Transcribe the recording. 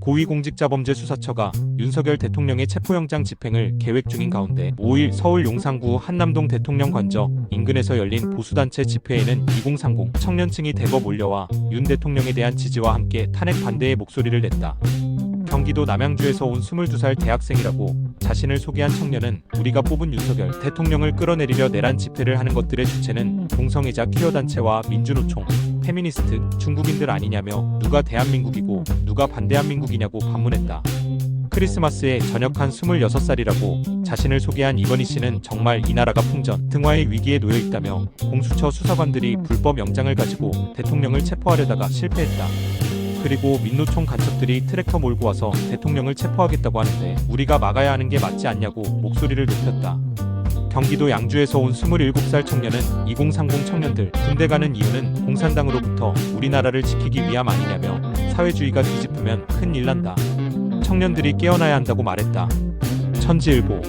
고위공직자범죄수사처가 윤석열 대통령의 체포영장 집행을 계획 중인 가운데 5일 서울 용산구 한남동 대통령 관저 인근에서 열린 보수단체 집회에는 2030 청년층이 대거 몰려와 윤 대통령에 대한 지지와 함께 탄핵 반대의 목소리를 냈다. 경기도 남양주에서 온 22살 대학생이라고 자신을 소개한 청년은 우리가 뽑은 윤석열 대통령을 끌어내리려 내란 집회를 하는 것들의 주체는 동성애자 퀴어 단체와 민주노총, 페미니스트, 중국인들 아니냐며 누가 대한민국이고 누가 반대한민국이냐고 반문했다. 크리스마스에 전역한 26살이라고 자신을 소개한 이건희 씨는 정말 이 나라가 풍전, 등화의 위기에 놓여 있다며 공수처 수사관들이 불법 영장을 가지고 대통령을 체포하려다가 실패했다. 그리고 민노총 간첩들이 트랙터 몰고 와서 대통령을 체포하겠다고 하는데 우리가 막아야 하는 게 맞지 않냐고 목소리를 높였다. 경기도 양주에서 온 27살 청년은 2030 청년들 군대 가는 이유는 공산당으로부터 우리나라를 지키기 위함 아니냐며 사회주의가 뒤집으면 큰일 난다. 청년들이 깨어나야 한다고 말했다. 천지일보